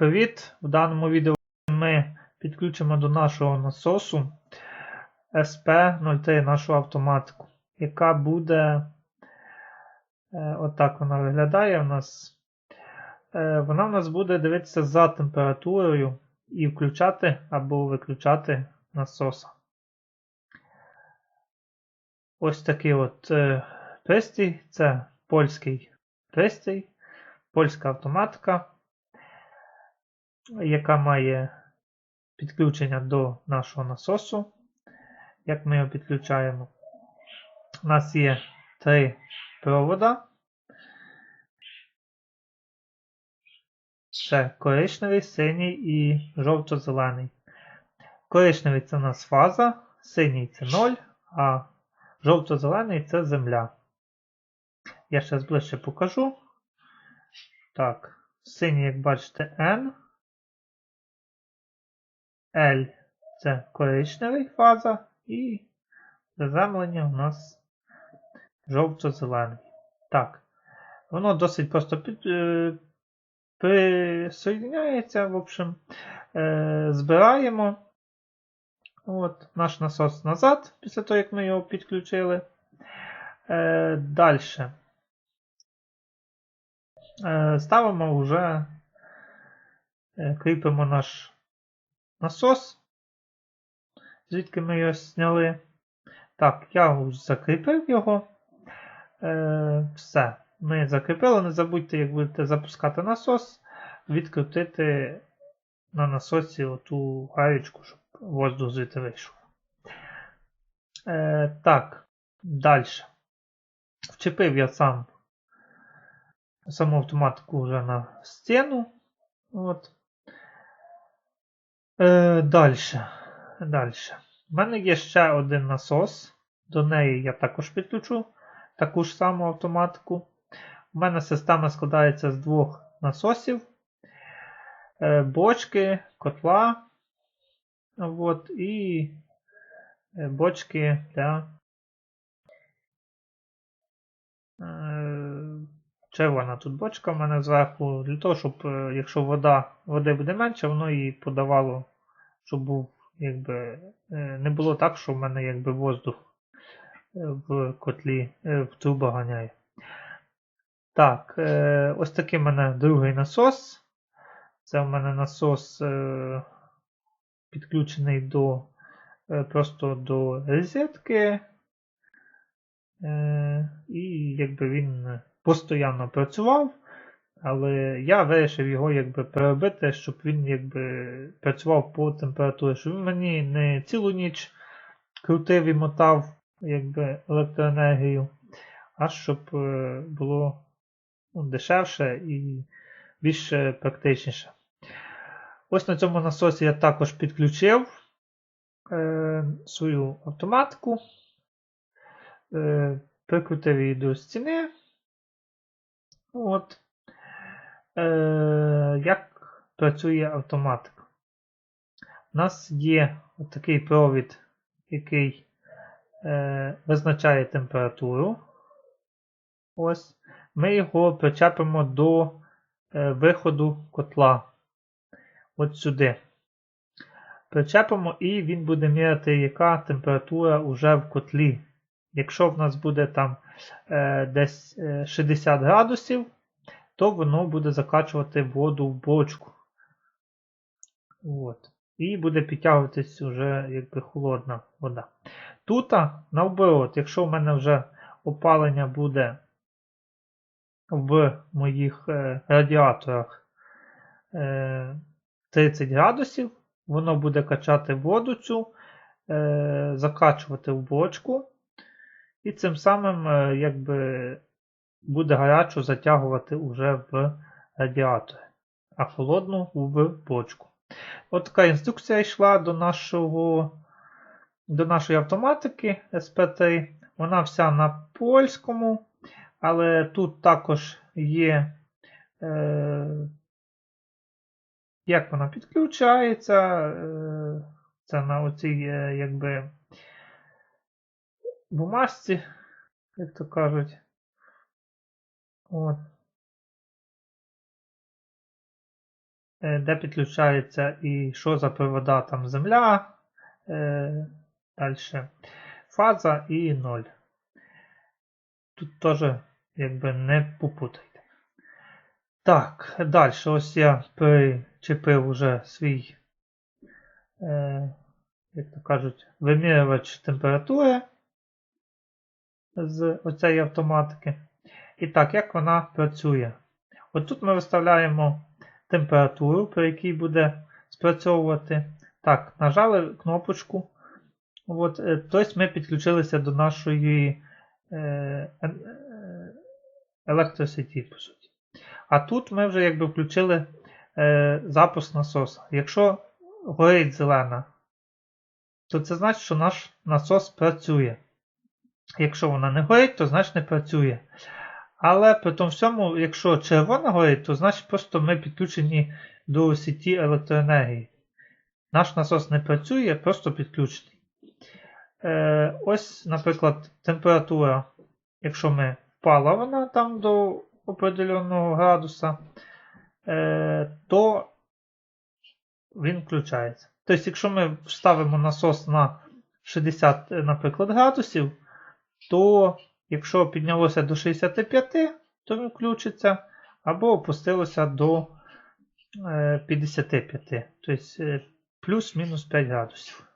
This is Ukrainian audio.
привіт! В даному відео ми підключимо до нашого насосу SP03 нашу автоматику, яка буде е, отак вона виглядає у нас. Е, Вона в нас буде дивитися за температурою і включати або виключати насоса. Ось такий от е, пристрій. Це польський пристрій, польська автоматика яка має підключення до нашого насосу. Як ми його підключаємо? У нас є три провода. Це коричневий, синій і жовто-зелений. Коричневий це у нас фаза, синій це 0, а жовто-зелений це земля. Я ще ближче покажу. Так, синій, як бачите, N. L це коричневий фаза і заземлення у нас жовто-зелений. Так, воно досить просто під, е, присоєдняється, в общем, е, збираємо от, наш насос назад, після того, як ми його підключили. Е, Далі. Е, ставимо вже, е, кріпимо наш насос, звідки ми його зняли. Так, я закріпив його. Е, Все. Ми закріпили. Не забудьте, як будете запускати насос, відкрутити на насосі оту гаєчку, щоб воздух звідти вийшов. Е, Так, далі. Вчепив я сам саму автоматику вже на стіну. От. Е, Далі. Далі. У мене є ще один насос. До неї я також підключу таку ж саму автоматику. У мене система складається з двох насосів, е, бочки, котла. От, і е, бочки для е, червона тут бочка в мене зверху, для того, щоб, е, якщо вода, води буде менше, воно її подавало, щоб був, якби, е, не було так, що в мене якби воздух е, в котлі е, в трубу ганяє. Так, ось такий в мене другий насос. Це в мене насос підключений до просто до розетки. І якби він постійно працював, але я вирішив його якби переробити, щоб він якби працював по температурі, щоб він мені не цілу ніч крутив і мотав якби, електроенергію, а щоб е, було ну, дешевше і більш практичніше. Ось на цьому насосі я також підключив е, свою автоматику, е, прикрутив її до стіни. От. Е, Як працює автоматика? У нас є такий провід, який е, визначає температуру. Ось. Ми його причепимо до е, виходу котла. От сюди. Причепимо і він буде міряти, яка температура вже в котлі. Якщо в нас буде там е, десь е, 60 градусів, то воно буде закачувати воду в бочку. От. І буде підтягуватись вже якби холодна вода. Тут, наоборот, якщо в мене вже опалення буде в моїх е, радіаторах е, 30 градусів, воно буде качати воду цю, е, закачувати в бочку. І цим самим е, якби, буде гарячу затягувати вже в радіатор, а холодну в бочку. От така інструкція йшла до нашого, до нашої автоматики SP3. Вона вся на польському, але тут також є, е, як вона підключається. Е, це на оцій, е, якби бумажці, як то кажуть. От. е, де підключається і що за провода там земля, е, далі фаза і 0. Тут теж якби не попутайте. Так, далі ось я причепив уже свій, е, як то кажуть, вимірювач температури з оцеї автоматики. І так, як вона працює? От ми виставляємо температуру, при якій буде спрацьовувати. Так, нажали кнопочку. От, е, тобто ми підключилися до нашої е, е, електросеті, по суті. А тут ми вже якби включили запуск насоса. Якщо горить зелена, то це значить, що наш насос працює. Якщо вона не горить, то значить не працює. Але при тому всьому, якщо червона горить, то значить просто ми підключені до сіті електроенергії. Наш насос не працює, просто підключений. Е, ось, наприклад, температура, якщо ми впала вона там до определеного градуса, е, то він включається. Тобто, якщо ми вставимо насос на 60, наприклад, градусів, то якщо піднялося до 65, то включиться, або опустилося до е, 55, тобто е, плюс-мінус 5 градусів.